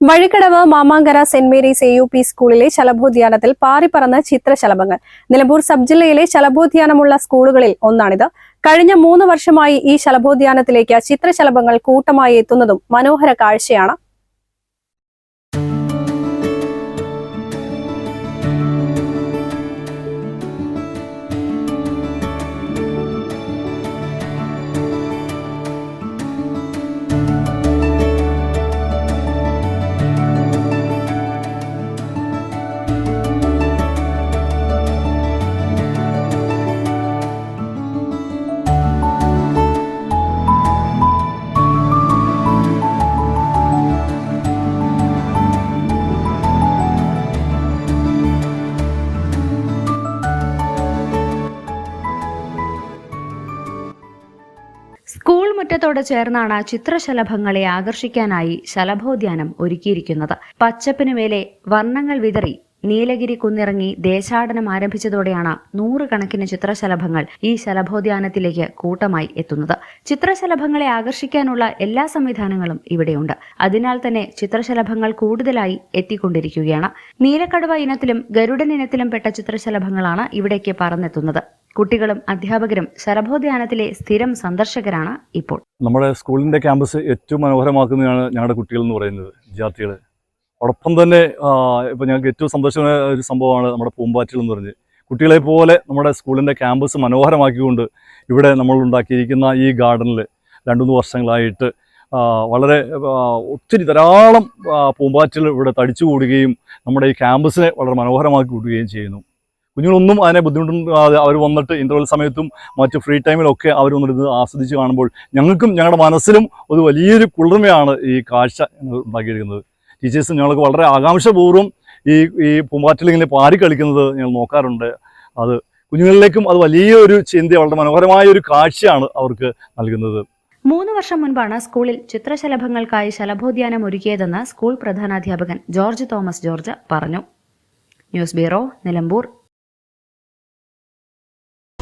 Vazhikkadavu Mamankara Saint Mary's A U P സ്കൂളിലെ ശലഭോദ്യാനത്തിൽ പാറിപ്പറന്ന ചിത്രശലഭങ്ങൾ. Nilambur sub ജില്ലയിലെ ശലഭോദ്യാനമുള്ള സ്കൂളുകളിൽ ഒന്നാണിത്. കഴിഞ്ഞ മൂന്ന് വർഷമായി ഈ ശലഭോദ്യാനത്തിലേക്ക് ചിത്രശലഭങ്ങൾ കൂട്ടമായി എത്തുന്നതും മനോഹര കാഴ്ചയാണ് സ്കൂൾ മുറ്റത്തോട് ചേർന്നാണ് ചിത്രശലഭങ്ങളെ ആകർഷിക്കാനായി ശലഭോദ്യാനം ഒരുക്കിയിരിക്കുന്നത്. പച്ചപ്പിനു മേലെ വർണങ്ങൾ വിതറി നീലഗിരി കുന്നിറങ്ങി ദേശാടനം ആരംഭിച്ചതോടെയാണ് നൂറുകണക്കിന് ചിത്രശലഭങ്ങൾ ഈ ശലഭോദ്യാനത്തിലേക്ക് കൂട്ടമായി എത്തുന്നത്. ചിത്രശലഭങ്ങളെ ആകർഷിക്കാനുള്ള എല്ലാ സംവിധാനങ്ങളും ഇവിടെയുണ്ട്. അതിനാൽ തന്നെ ചിത്രശലഭങ്ങൾ കൂടുതലായി എത്തിക്കൊണ്ടിരിക്കുകയാണ്. നീലക്കടുവ ഇനത്തിലും ഗരുഡൻ ഇനത്തിലും പെട്ട ചിത്രശലഭങ്ങളാണ് ഇവിടേക്ക് പറന്നെത്തുന്നത്. കുട്ടികളും അധ്യാപകരും ശലഭോദ്യാനത്തിലെ സ്ഥിരം സന്ദർശകരാണ് ഇപ്പോൾ. നമ്മുടെ സ്കൂളിന്റെ ക്യാമ്പസ് ഏറ്റവും മനോഹരമാക്കുന്നതാണ് ഞങ്ങളുടെ കുട്ടികൾ എന്ന് പറയുന്നത് വിദ്യാർത്ഥികൾ അതോടൊപ്പം തന്നെ ഇപ്പോൾ ഞങ്ങൾക്ക് ഏറ്റവും സന്തോഷമായ ഒരു സംഭവമാണ് നമ്മുടെ പൂമ്പാറ്റൽ എന്ന് പറഞ്ഞ്. കുട്ടികളെ പോലെ നമ്മുടെ സ്കൂളിന്റെ ക്യാമ്പസ് മനോഹരമാക്കിക്കൊണ്ട് ഇവിടെ നമ്മൾ ഉണ്ടാക്കിയിരിക്കുന്ന ഈ ഗാർഡനിൽ രണ്ടു മൂന്ന് വർഷങ്ങളായിട്ട് വളരെ ഒത്തിരി ധാരാളം പൂമ്പാറ്റൽ ഇവിടെ തടിച്ചു കൂടുകയും നമ്മുടെ ഈ ക്യാമ്പസിനെ വളരെ മനോഹരമാക്കി കൂടുകയും ചെയ്യുന്നു. കുഞ്ഞുങ്ങളൊന്നും അതിനെ ബുദ്ധിമുട്ടുണ്ടാകാതെ അവർ വന്നിട്ട് ഇന്റർവെൽ സമയത്തും മറ്റ് ഫ്രീ ടൈമിലൊക്കെ അവർ വന്നിട്ട് ആസ്വദിച്ച് കാണുമ്പോൾ ഞങ്ങൾക്കും ഞങ്ങളുടെ മനസ്സിലും ഒരു വലിയൊരു കുളിർമയാണ് ഈ കാഴ്ച ഉണ്ടാക്കിയിരിക്കുന്നത്. ടീച്ചേഴ്സ് ഞങ്ങൾക്ക് വളരെ ആകാംക്ഷപൂർവം ഈ ഈ പൂമ്പാറ്റിലിങ്ങനെ പാരി കളിക്കുന്നത് ഞങ്ങൾ നോക്കാറുണ്ട്. അത് കുഞ്ഞുങ്ങളിലേക്കും അത് വലിയൊരു ചിന്ത വളരെ മനോഹരമായ ഒരു കാഴ്ചയാണ് അവർക്ക് നൽകുന്നത്. മൂന്ന് വർഷം മുൻപാണ് സ്കൂളിൽ ചിത്രശലഭങ്ങൾക്കായി ശലഭോദ്യാനം ഒരുക്കിയതെന്ന് സ്കൂൾ പ്രധാനാധ്യാപകൻ ജോർജ് തോമസ് ജോർജ് പറഞ്ഞു. News bureau Nilambur.